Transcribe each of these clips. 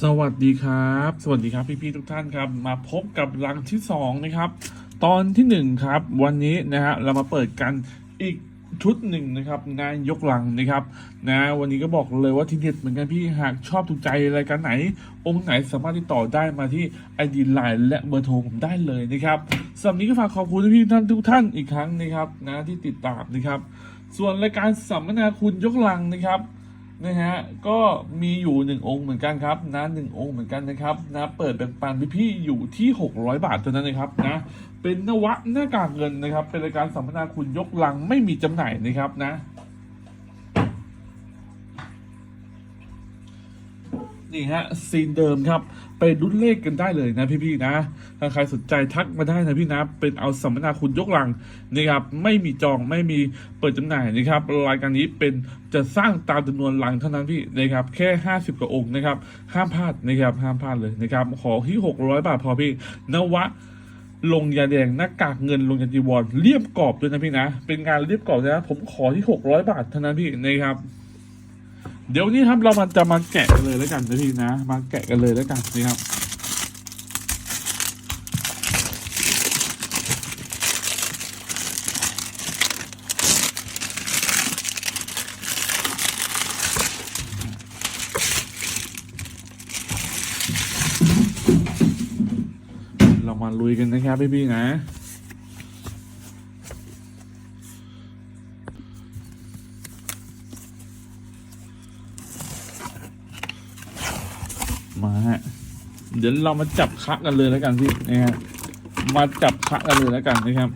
สวัสดีครับ สวัสดีครับพี่ๆทุกท่านครับ มาพบกับรังที่สองนะครับ ตอนที่หนึ่งครับ วันนี้นะฮะเรามาเปิดกันอีกชุดหนึ่งนะครับนายกลังนะครับนะวันนี้ก็บอกเลยว่าที่เด็ดเหมือนกันพี่หากชอบถูกใจรายการไหน องค์ไหนสามารถติดต่อได้มาที่ไอดีไลน์และเบอร์โทรผมได้เลยนะครับสำหรับนี้ก็ฝากขอบคุณพี่ท่านทุกท่านอีกครั้งนะครับนะที่ติดตามนะครับ ส่วนรายการสัมมนาคุณยกลังนะครับ นะฮะก็มีอยู่หนึ่งองค์เหมือนกันครับนะหนึ่งองค์เหมือนกันนะครับนะเปิดแบ่งปันพี่ๆอยู่ที่ 600 บาทเท่านั้นนะครับนะเป็นนวะหน้ากากเงินนะครับ เป็นรายการสัมมนาคุณยกลังไม่มีจำหน่ายนะครับนะ นี่ฮะซีนเดิมครับ ไปรุ่นเลขกันได้เลยนะพี่ๆนะ ถ้าใครสนใจทักมาได้นะพี่นะ เป็นเอาสัมมนาคุณยกลังนะครับ ไม่มีจองไม่มีเปิดจำหน่ายนะครับ รายการนี้เป็นจะสร้างตามจำนวนลังเท่านั้นพี่นะครับ แค่ 50กว่าองค์นะครับ ห้ามพลาดนะครับ ห้ามพลาดเลยนะครับ ขอที่600 บาทพอพี่ นวะลงยาแดงหน้ากากเงินลงยาจีวรเรียบกรอบด้วยนะพี่นะ เป็นงานเรียบกรอบนะผมขอที่ 600 บาทเท่านั้นพี่นะครับ เดี๋ยวนี้ครับเรามันจะมาแกะกันเลยแล้วกันนะพี่นะ มาแกะกันเลยแล้วกันนะครับเรามาลุยกันนะครับพี่พี่ๆนะ ดี๋ยวเรามาจับคะกันเลยแล้วกันพี่นะฮะมาจับคะกันเลยแล้วกันนะครับ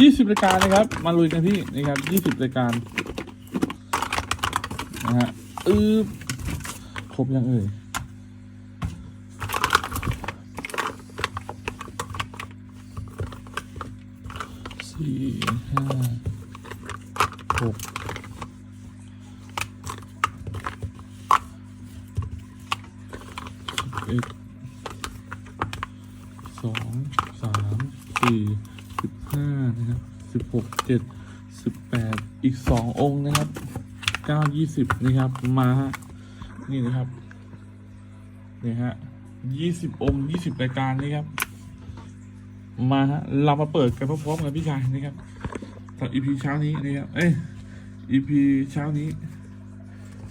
ยี่สิบรายการนะครับ มาลุยกันพี่นะครับยี่สิบรายการนะฮะอือครบยังเอ่ย สี่ห้าหกเอ็ดสองสามสี่สิบห้านะครับสิบหกเจ็ดสิบแปดอีกสององค์นะครับเก้ายี่สิบนะครับมานี่นะครับนี่ฮะยี่สิบองค์ยี่สิบรายการนะครับ มาฮะเรามาเปิดกันพร้อมๆกับพี่ชายนะครับสำหรับ EP เช้านี้นะครับเอ้ย EP เช้านี้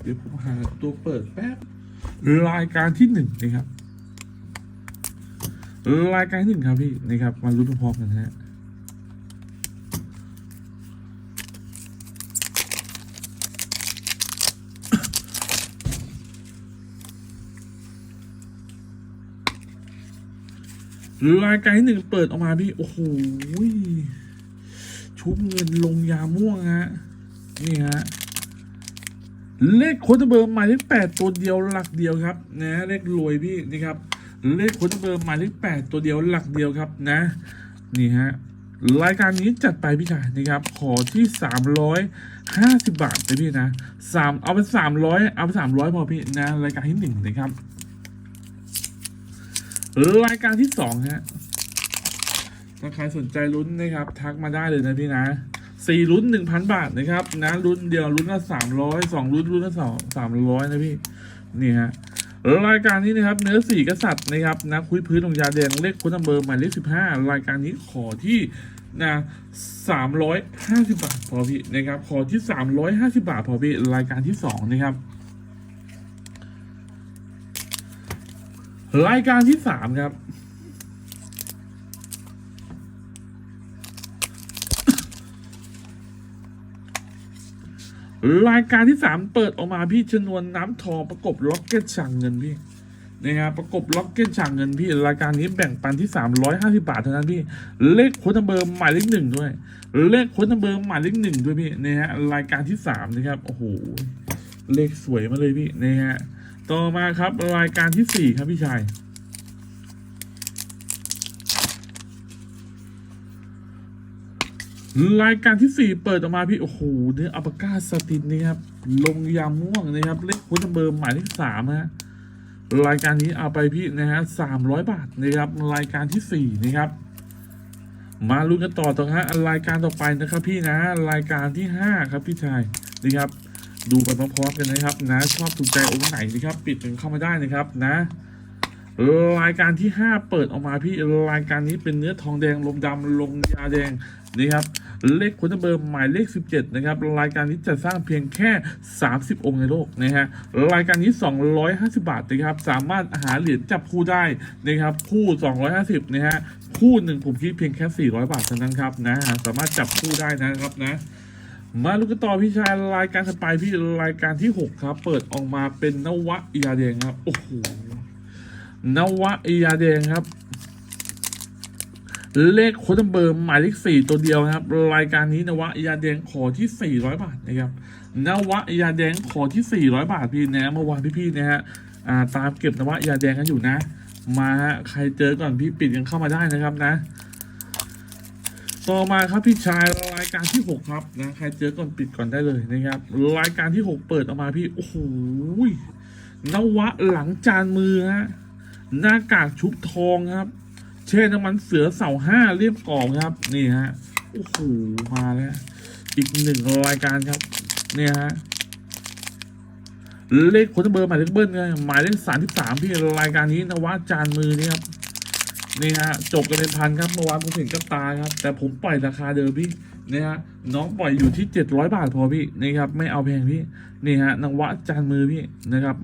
เดี๋ยวผมหาตัวเปิดแป๊บรายการที่หนึ่งนะครับ รายการที่หนึ่งครับพี่นะครับมาลุ้นพร้อมกันนะฮะ รายการที่หนึ่งเปิดออกมาพี่ โอ้โหชุบเงินลงยาม่วงฮะ นี่ฮะ เลขโค้ดเบอร์หมายเลขแปดตัวเดียวหลักเดียวครับ นะ เลขรวยพี่นี่ครับ เลขโค้ดเบอร์หมายเลขแปดตัวเดียวหลักเดียวครับนะ นี่ฮะรายการนี้จัดไปพี่ชายนะครับ ขอที่สามร้อยห้าสิบบาทนะพี่นะสามเอาไปสามร้อยเอาไปสามร้อยพอพี่นะ รายการที่หนึ่งนะครับ รายการที่สองฮะถ้าใครสนใจลุ้นนะครับ ทักมาได้เลยนะพี่นะสี่ลุ้นหนึ่งพันบาทนะครับนะลุ้นเดียวลุ้นละสามร้อยสองลุ้นลุ้นละสองสามร้อยนะพี่นี่ฮะรายการนี้นะครับเนื้อสี่กษัตริย์นะครับนะคุยพื้นลงยาแดงเลขคุณนัมเบอร์หมายเลขสิบห้ารายการนี้ขอที่นะสามร้อยห้าสิบาทพอพี่นะครับขอที่สามร้อยห้าสิบาทพอพี่รายการที่สองนะครับ รายการที่สามครับ รายการที่สามเปิดออกมาพี่ชนวนน้ำทองประกบล็อกเก็ตช่างเงินพี่นะครับประกบล็อกเก็ตช่างเงินพี่ รายการนี้แบ่งปันที่สามร้อยห้าสิบาทเท่านั้นพี่ เลขโค้ดนัมเบอร์หมายเลขหนึ่งด้วย เลขโค้ดนัมเบอร์หมายเลขหนึ่งด้วยพี่นะฮะรายการที่สามนะครับโอ้โหเลขสวยมาเลยพี่นะฮะ ต่อมาครับรายการที่สี่ครับพี่ชายรายการที่สี่เปิดออกมาพี่ โอ้โหเนื้ออัปปาก้าสตินนะครับ ลงยาม่วงนะครับ เลขคุณเบอร์หมายเลขสามฮะรายการนี้เอาไปพี่นะฮะสามร้อยบาทนะครับ รายการที่สี่นะครับ มาลุ้นกันต่อต่อฮะรายการต่อไปนะครับพี่นะ รายการที่ห้าครับพี่ชายนี่ครับ ดูไปพร้อมๆกันนะครับนะ ชอบถูกใจองค์ไหนนะครับ ปิดกันเข้ามาได้นะครับนะรายการที่ห้าเปิดออกมาพี่รายการนี้เป็นเนื้อทองแดงลมดำลงยาแดงนี่ครับเลขคุณเบอร์หมายเลข 17 นะครับ รายการนี้จะสร้างเพียงแค่ 30 องค์ในโลกนะฮะรายการนี้ 250 บาทนะครับ สามารถหาเหรียญจับคู่ได้นะครับคู่ 250นะฮะคู่หนึ่งผมคิดเพียงแค่ 400 บาทเท่านั้นครับนะสามารถจับคู่ได้นะครับนะ มาลูกกันต่อพี่ชายรายการถัดไปพี่รายการที่ 6 ครับ เปิดออกมาเป็นนวะยาแดงครับโอ้โหนวะยาแดงครับ เลขโค้ดเบอร์หมายเลขสี่ตัวเดียวนะครับ รายการนี้นวะยาแดงขอที่ 400 บาทนะครับนวะยาแดงขอที่ 400 บาทพี่นะเมื่อวานพี่ๆนะฮะตามเก็บนวะยาแดงกันอยู่นะ มาฮะใครเจอก่อนพี่ปิดกันเข้ามาได้นะครับนะ ต่อมาครับพี่ชายรายการที่6ครับนะใครเจอก่อนปิดก่อนได้เลยนะครับ รายการที่6เปิดออกมาพี่โอ้โหนวะหลังจานมือฮะหน้ากากชุบทองครับ เช่น้ำมันเสือเสาห้าเรียบกรอบครับนี่ฮะโอ้โหมาแล้วอีกหนึ่งรายการครับ เนี่ยฮะเลขคนเบอร์หมายเลขเบิ้ลไงหมายเลขสามที่สามพี่รายการนี้นวะจานมือนี่ครับ นี่ฮะจบกันเป็นพันครับเมื่อวานผมเห็นกับตาครับ แต่ผมปล่อยราคาเดิมพี่นี่ฮะน้องปล่อยอยู่ที่เจ็ดร้อยบาทพอพี่นี่ครับไม่เอาแพงพี่นี่ฮะนวะจานมือพี่นะครับ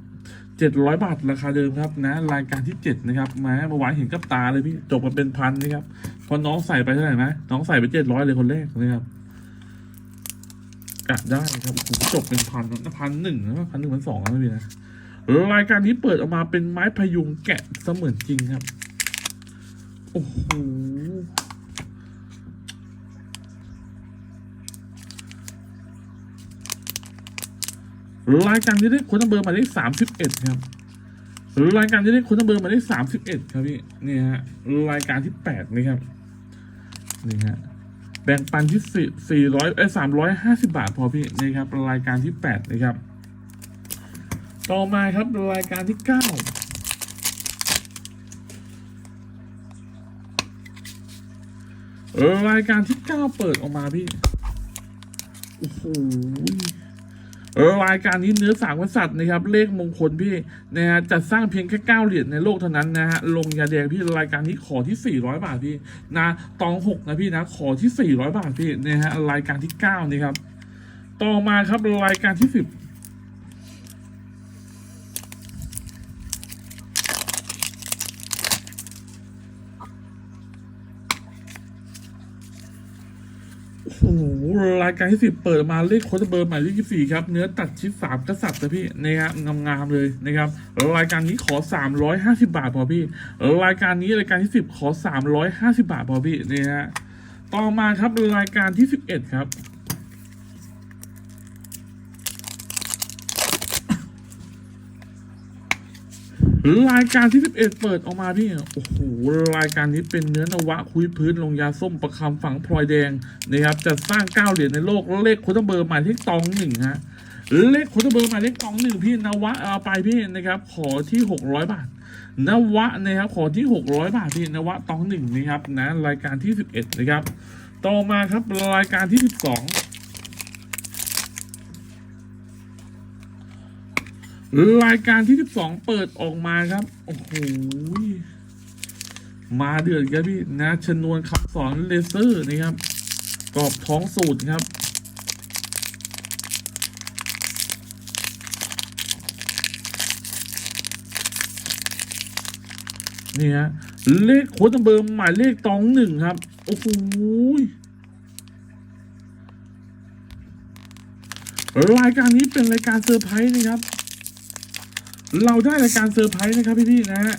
เจ็ดร้อยบาทราคาเดิมครับนะรายการที่เจ็ดนะครับมาเมื่อวานเห็นกับตาเลยพี่จบกันเป็นพันนะครับพอน้องใส่ไปเท่าไหร่นะน้องใส่ไปเจ็ดร้อยเลยคนแรกนะครับกะได้ครับผมจบเป็นพันนะพันหนึ่งนะพันหนึ่งพันสองนะพี่นะรายการนี้เปิดออกมาเป็นไม้พยุงแกะเสมือนจริงครับ โอ้โหรายการที่ได้คนนัมเบอร์มายเลขสามสิบเอ็ดครับรายการที่ได้คนนัมเบอร์มายเลขสามสิบเอ็ดครับพี่นี่ฮะรายการที่แปดนี่ครับนี่ฮะแบ่งปันที่สี่สี่ร้อยเอ้สามร้อยห้าสิบาทพอพี่นี่ครับรายการที่แปดนะครับ ต่อมาครับรายการที่เก้า รายการที่เก้าเปิดออกมาพี่ โอ้โหรายการนี้เนื้อสามกษัตริย์นะครับ เลขมงคลพี่นะฮะจัดสร้างเพียงแค่เก้าเหรียญในโลกเท่านั้นนะฮะ ลงยาแดงพี่รายการนี้ขอที่สี่ร้อยบาทพี่ นะตองหกนะพี่นะ ขอที่สี่ร้อยบาทพี่นะฮะรายการที่เก้านี่ครับ ต่อมาครับรายการที่สิบ โอ้โหรายการที่สิบเปิดมาเลขโค้ดเบอร์หมายเลขที่สี่ครับ เนื้อตัดชิ้นสามกษัตริย์นะพี่นะครับงามๆเลยนะครับรายการนี้ขอสามร้อยห้าสิบาทพอพี่ รายการนี้รายการที่สิบขอสามร้อยห้าสิบาทพอพี่นี่ฮะต่อมาครับรายการที่สิบเอ็ดครับ รายการที่ 11 เปิดออกมาพี่โอ้โหรายการนี้เป็นเนื้อนวะคุยพื้นลงยาส้มประคำฝังพลอยแดงนะครับจะสร้างเก้าเหรียญในโลกเลขโคตเบอร์หมายเลขตองหนึ่งฮะเลขโคตเบอร์หมายเลขตองหนึ่งพี่นวะเอาไปพี่นะครับขอที่ 600 บาทนวะนะครับขอที่ 600 บาทพี่นวะตองหนึ่งนะครับนะรายการที่ 11 นะครับ ต่อมาครับรายการที่ 12 รายการที่ 12 เปิดออกมาครับ โอ้โห มาเดือดครับพี่นะชนวนคำสอนเลเซอร์นะครับ กรอบท้องสูตรครับ นี่ฮะ เลขโค้ดเบอร์หมายเลขตองหนึ่งครับ โอ้โหรายการนี้เป็นรายการเซอร์ไพรส์นะครับ เราได้รายการเซอร์ไพรส์นะครับพี่ๆนะฮะ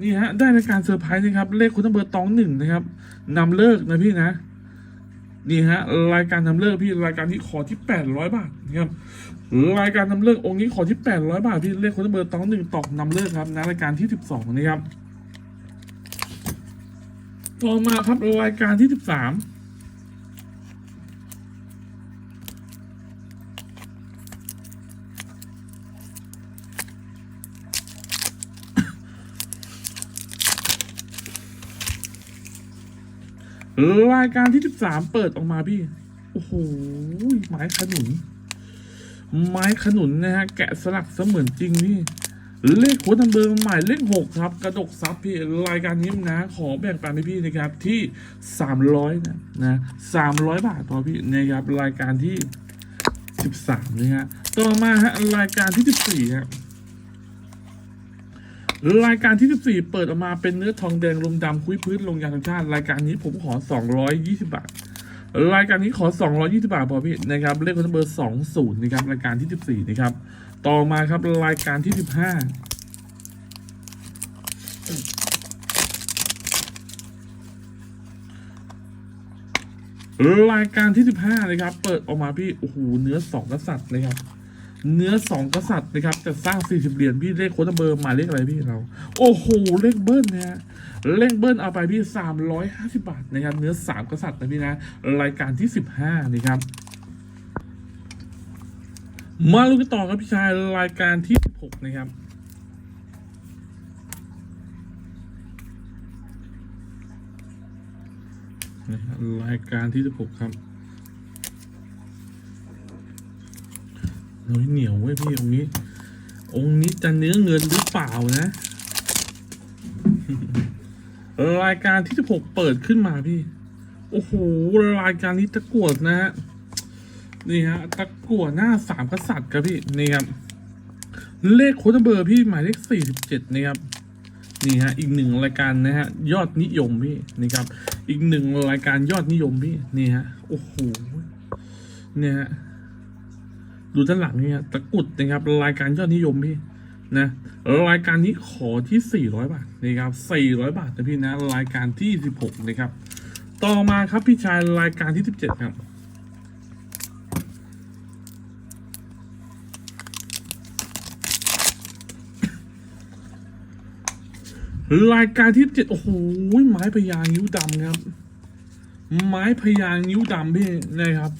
นี่ฮะได้รายการเซอร์ไพรส์นะครับ เลขคุณเบอร์ตองหนึ่งนะครับนำเลิกนะพี่นะนี่ฮะรายการนำเลิกพี่รายการที่ขอที่แปดร้อยบาทนะครับรายการนำเลิกองค์นี้ขอที่แปดร้อยบาทพี่เลขคุณเบอร์ตองหนึ่งตอกนำเลิกครับนะรายการที่สิบสองนะครับต่อมาครับรายการที่สิบสาม รายการที่สิบสามเปิดออกมาพี่ โอ้โห ไม้ขนุน ไม้ขนุนนะฮะ แกะสลักเสมือนจริงพี่เลขโค้ดนัมเบอร์หมายเลขหกครับ กระดกซับพี่รายการนี้นะ ขอแบ่งปันให้พี่นะครับที่สามร้อยนะนะสามร้อยบาทพอพี่นะครับรายการที่สิบสามนะฮะต่อมาฮะรายการที่สิบสี่ฮะ รายการที่ 14 เปิดออกมาเป็นเนื้อทองแดงลมดำคุยพื้นลงยาธรรมชาติ รายการนี้ผมขอ 220 บาท รายการนี้ขอ 220 บาทพอพี่นะครับเลขคนเบอร์ 20 นะครับ รายการที่ 14 นะครับ ต่อมาครับรายการที่ 15รายการที่ 15 นะครับ เปิดออกมาพี่ โอ้โห เนื้อสองกษัตริย์เลยครับ เนื้อสองกษัตริย์นะครับจะสร้าง40เหรียญพี่เลขโค้ดเบอร์หมายเลขอะไรพี่เรา โอ้โหเลขเบิ้ลนะฮะเลขเบิ้ลเอาไปพี่350บาทนะครับเนื้อสามกษัตริย์นะพี่นะรายการที่15นะครับมาลุกันต่อครับพี่ชายรายการที่16นะครับนะครับรายการที่16ครับ น้อยเหนียวเว้ยพี่องค์นี้ องค์นี้จะเนื้อเงินหรือเปล่านะ รายการที่สิบหกเปิดขึ้นมาพี่ โอ้โหรายการนี้ตะกวดนะฮะนี่ฮะตะกวดหน้าสามกษัตริย์ครับพี่นี่ครับเลขโคดเบอร์พี่หมายเลขสี่สิบเจ็ดนะครับนี่ฮะอีกหนึ่งรายการนะฮะยอดนิยมพี่นี่ครับ อีกหนึ่งรายการยอดนิยมพี่นี่ฮะโอ้โหเนี่ยฮะ ดูด้านหลังเนี่ยตะกุดนะครับรายการยอดนิยมพี่นะรายการนี้ขอที่ 400 บาทนะครับ 400 บาทนะพี่นะรายการที่ 16 นะครับ ต่อมาครับพี่ชายรายการที่ 17 ครับรายการที่17โอ้โหไม้พญานิ้วดำครับ ไม้พญานิ้วดำพี่นะครับ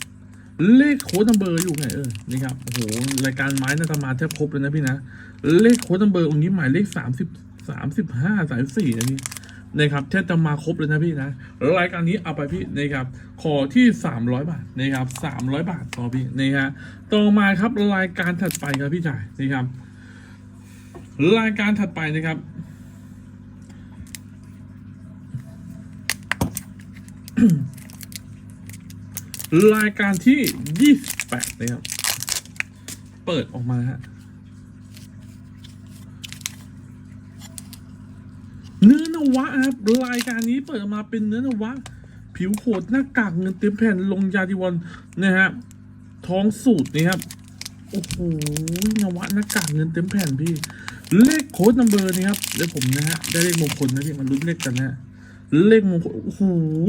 เลขโค้ดนัมเบอร์อยู่ไงเออนี่ครับโอ้โหรายการไม้นาตมาแทบครบเลยนะพี่นะเลขโค้ดนัมเบอร์องค์นี้หมายเลขสามสิบสามสิบห้าสามสี่นะพี่นะครับแทบจะมาครบเลยนะพี่นะรายการนี้เอาไปพี่นะครับขอที่สามร้อยบาทนะครับสามร้อยบาทพอพี่นี่ฮะต่อมาครับรายการถัดไปครับพี่จ่ายนี่ครับรายการถัดไปนะครับ รายการที่ 28นะครับ เปิดออกมาฮะเนื้อนวะครับ รายการนี้เปิดมาเป็นเนื้อนวะ ผิวโหดหน้ากากเงินเต็มแผ่นลงยาดิวันนะฮะท้องสูตรนี่ครับ โอ้โหนวะหน้ากากเงินเต็มแผ่นพี่ เลขโค้ดนัมเบอร์นี่ครับเดี๋ยวผมนะฮะได้เลขมงคลนะพี่มันลุ้นเลขกันนะเลขมงคลโอ้โห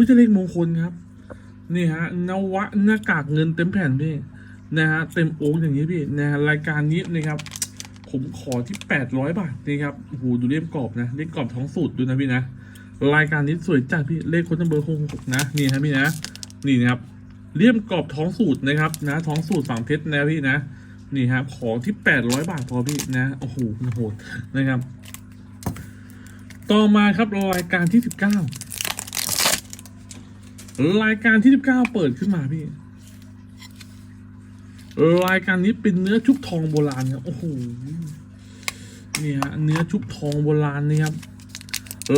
จะเลขมงคลครับ นี่ฮะนวะหน้ากากเงินเต็มแผ่นพี่นะฮะเต็มโอ๊กอย่างนี้พี่นะฮะรายการนี้นะครับผมขอที่แปดร้อยบาทนี่ครับโอ้โหดูเล่มกรอบนะเล่มกรอบท้องสูตรดูนะพี่นะรายการนี้สวยจัดพี่เลขคนเบอร์คงหกนะนี่นะพี่นะนี่นะครับเลี่ยมกรอบท้องสูตรนะครับนะท้องสูตรฝั่งเพชรนะพี่นะนี่ครับขอที่แปดร้อยบาทพอพี่นะโอ้โหโหดนะครับ ต่อมาครับรายการที่สิบเก้า รายการที่ 19 เปิดขึ้นมาพี่ รายการนี้เป็นเนื้อชุบทองโบราณครับ โอ้โห นี่ฮะเนื้อชุบทองโบราณนี่ครับ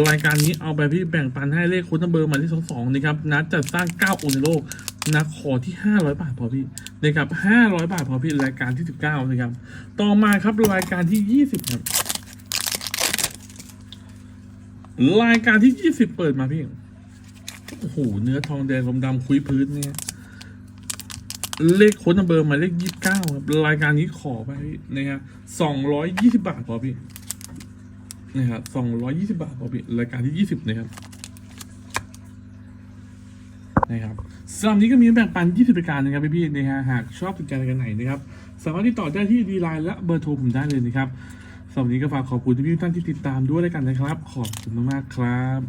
รายการนี้เอาไปพี่แบ่งปันให้เลขคุณนัมเบอร์มาที่สองสองนะครับ นัดจัดสร้างเก้าองค์ในโลกนะขอที่ห้าร้อยบาทพอพี่นะครับห้าร้อยบาทพอพี่รายการที่สิบเก้านะครับ ต่อมาครับรายการที่ยี่สิบครับ รายการที่ยี่สิบเปิดมาพี่ โอ้โหเนื้อทองแดงลมดำคุยพื้นเนี่ยเลขค้นเบอร์หมายเลขยี่สิบเก้าครับรายการนี้ขอไปนะฮะสองร้อยยี่สิบาทพอพี่นะครับสองร้อยยี่สิบาทพอพี่รายการที่ยี่สิบนะครับนะครับสำหรับนี้ก็มีแบ่งปัน 20รายการนะครับพี่ๆนะฮะหากชอบติดใจรการไหนนะครับสามารถติดต่อได้ที่ดีไลน์และเบอร์โทรผมได้เลยนะครับสำหรับนี้ก็ฝากขอบคุณทุกท่านที่ติดตามด้วยแล้วกันนะครับ ขอบคุณมากๆครับ